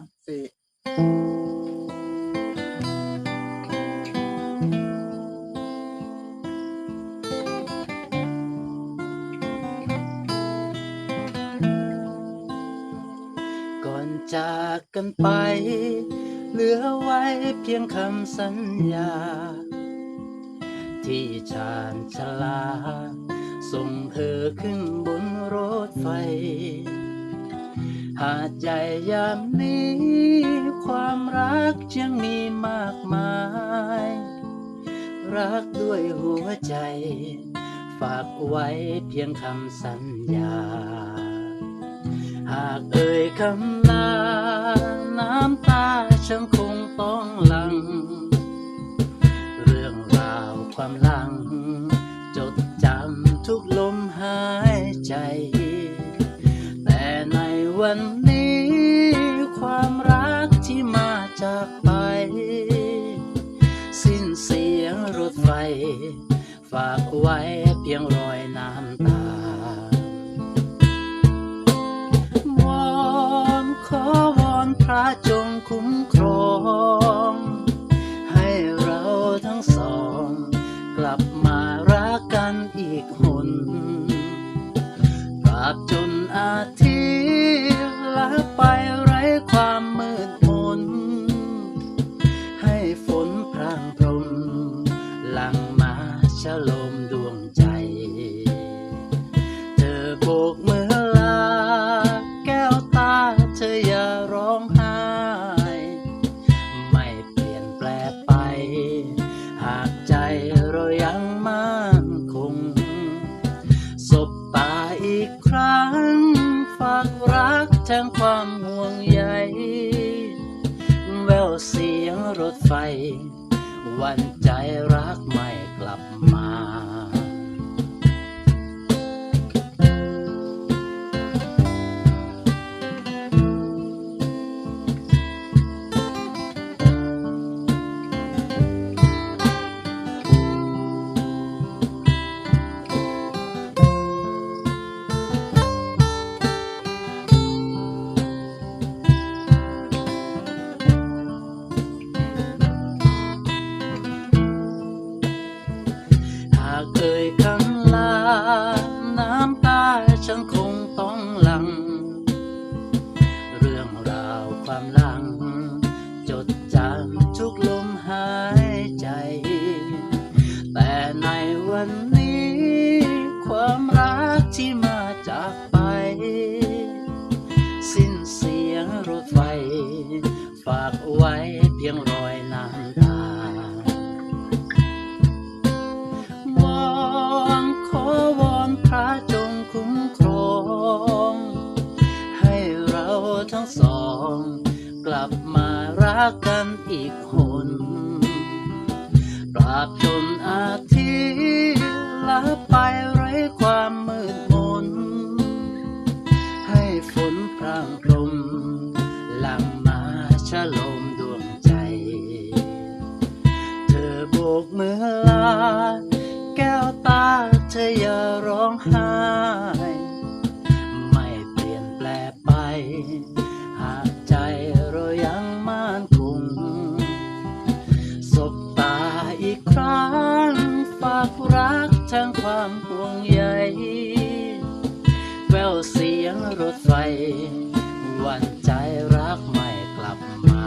ามสี่ก่อนจากกันไป เหลือไว้เพียงคำสัญญา ที่ชาญชลา ส่งเธอขึ้นบนรถไฟ หาดใหญ่ยามนี้ ความรักยังมีมากมาย รักด้วยหัวใจ ฝากไว้เพียงคำสัญญา หากเอ่ยคำลา น้ำตาฉันคงต้องหลัง เรื่องราวความหลัง จดจำทุกลมหายใจ วันนี้ความรักที่มาจากไป สิ้นเสียงรถไฟ ฝากไว้เพียงรอยน้ำตาวอนขอวอนพระจงคุ้มครอง ให้เราทั้งสอง กลับมารักกันอีกหน หากใจเรายังมั่นคง สบตาอีกครั้ง ฝากรักแทนความห่วงใย แววเสียงรถไฟ วันใจรักใหม่ ความหลัง จดจำทุกลมหายใจ แต่ในวันนี้ ความรักที่มาจากไป สิ้นเสียงรถไฟ ฝากไว้เพียงรอยน้ำตาวอนขอวอนพระจงคุ้มครอง ให้เราทั้งสอง กลับมารักกันอีกหนปราบจนอาทิตย์ละไปไร้ความมืดมน ให้ฝนพรางพรม เสียงรถไฟ วันใจรักไม่กลับมา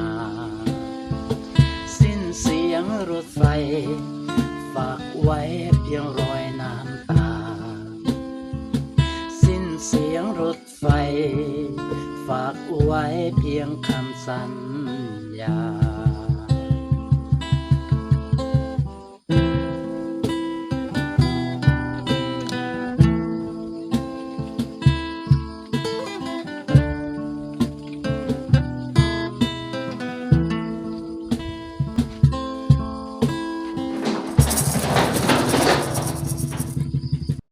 สิ้นเสียงรถไฟ ฝากไว้เพียงรอยน้ำตา สิ้นเสียงรถไฟ ฝากไว้เพียงคำสัญญา